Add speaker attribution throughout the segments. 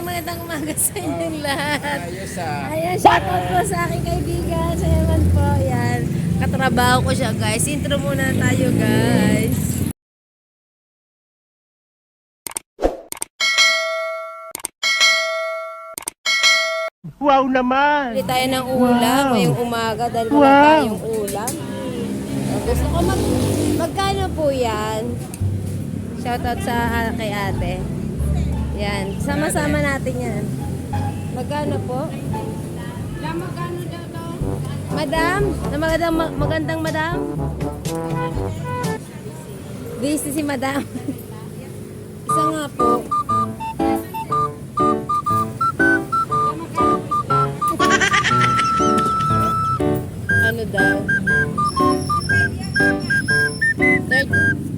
Speaker 1: magandang magandang umaga sa inyong lahat.
Speaker 2: Ayos ah.
Speaker 1: Ayan, shoutout po sa aking kaibigan. Sa Eman po, yan. Katrabaho ko siya, guys. Intro muna tayo, guys.
Speaker 3: Wow naman!
Speaker 1: Bili tayo ng ulam ngayong umaga dahil wala
Speaker 3: Wow.
Speaker 1: tayong ulam. Gusto ko mag... Magkano po yan? Shoutout sa kay ate. Yan. Sama-sama natin yan. Magkano po? Madam? Na magandang, ma- magandang madam? Busy si madam. Isa nga po. Ano daw? 30.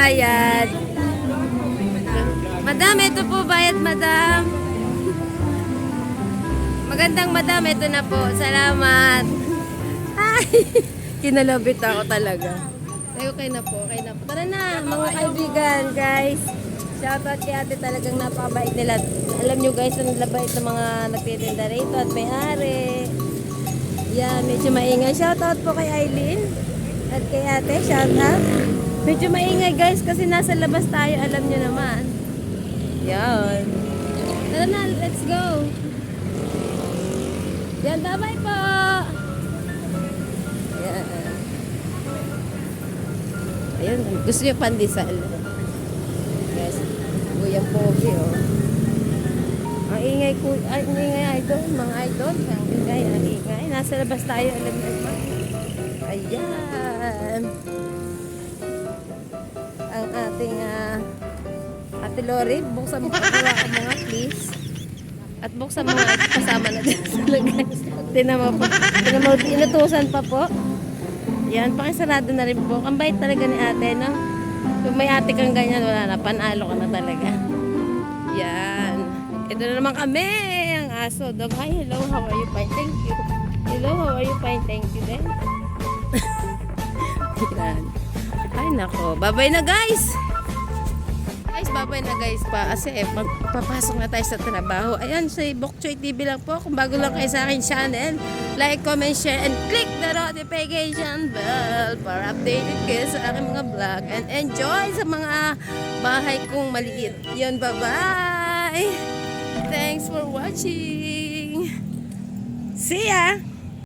Speaker 1: Bayad. Madam, ito po bayad, madam. Magandang madam, ito na po. Salamat. Ay, kinalabit ako talaga. Ay, okay na po, okay na po. Tara na, mga kaibigan, guys. Shoutout kay ate talagang napakabait nila. Alam nyo guys, ang labait ng mga nagtitinda rito at may-ari. Yan, medyo maingay. Shoutout po kay Eileen at kay ate, shoutout. Medyo maingay guys kasi nasa labas tayo, alam nyo naman. Yan. Tara na, let's go. Yan, bye po. Yan. Ayun, gusto niyo pandesal. Yes. Kuya Pogi, oh. Ang ingay ko, ay, ang ingay idol, mga idol. Ang ingay, ang ingay. Nasa labas tayo, alam niyo ba? Ayan. Ang ating, ah, Ate Lori, buksan mo pagawa ka mga please. At buksan mo at kasama na dyan sa lagay. Tinan mo po. Tinan mo, inutusan pa po. Yan, pakisarado na rin po. Ang bait talaga ni ate, no? Kung may ate kang ganyan, wala na. Panalo ka na talaga. Yan. Ito na naman kami, ang aso. Dog, hi, hello, how are you? Fine, thank you. Hello, how are you? Fine, thank you din. Yan. Ay, nako. Bye-bye na, guys! Guys, babay na guys pa kasi eh, magpapasok na tayo sa trabaho. Ayan, si Bokchoy TV lang po. Kung bago lang kayo sa akin channel, like, comment, share, and click the notification bell para updated kayo sa aking mga vlog. And enjoy sa mga bahay kong maliit. Yun, bye-bye! Thanks for watching! See ya!